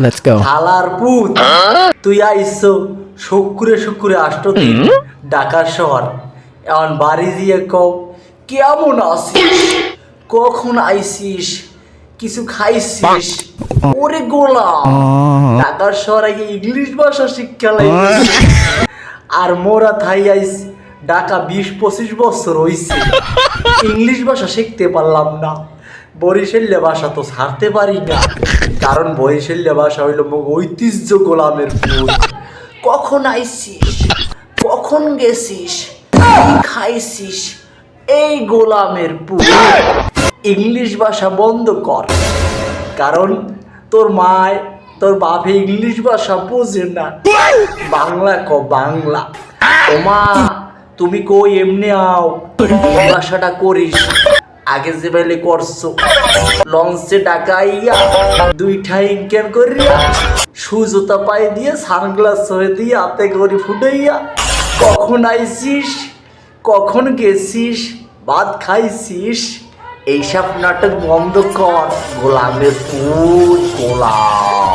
Let's go. হালার পুত। তুই আইসো শুক্রে শুক্রে আসতো তুই ঢাকা শহর। এখন বাড়ি দিয়ে কও কেমন আছিস? কখন আইসিস? কিছু খাইছিস? ওরে গোলাম। ঢাকার শহরে গিয়ে ইংলিশ ভাষা শিক্ষা লাগবে। আর মোরা থাই আইস ঢাকা বিশ পঁচিশ বছর হইছে। ইংলিশ ভাষা শিখতে পারলাম না। বরিশাল্য ভাষা তো ছাড়তে পারি না। কারণ বরিশাল্য ভাষা হইল মোক ঐতিহ্য গোলামের পুর কখন আইসিস? কখন গেছিস? খাইছিস? এই গোলামের পুর ইংলিশ ভাষা বন্ধ কর। কারণ তোর মায়, তোর বাপে ইংলিশ ভাষা বোঝে না। বাংলা ক বাংলা। ওমা, তুমি কই এমনি আও? ভাষাটা করিস। আগে যে বেলে করছ। লঞ্চে ডাকাইয়া দুইটা ইনকেন করিয়া সুজোতা পায়ে দিয়ে সানগ্লাস হয়ে দিয়ে হাতে করে ফুটাইয়া কখন আইসিস কখন গেছিস, ভাত খাইছিস, এইসব নাটক বন্ধ কর। গোলামের ফুল গোলাম।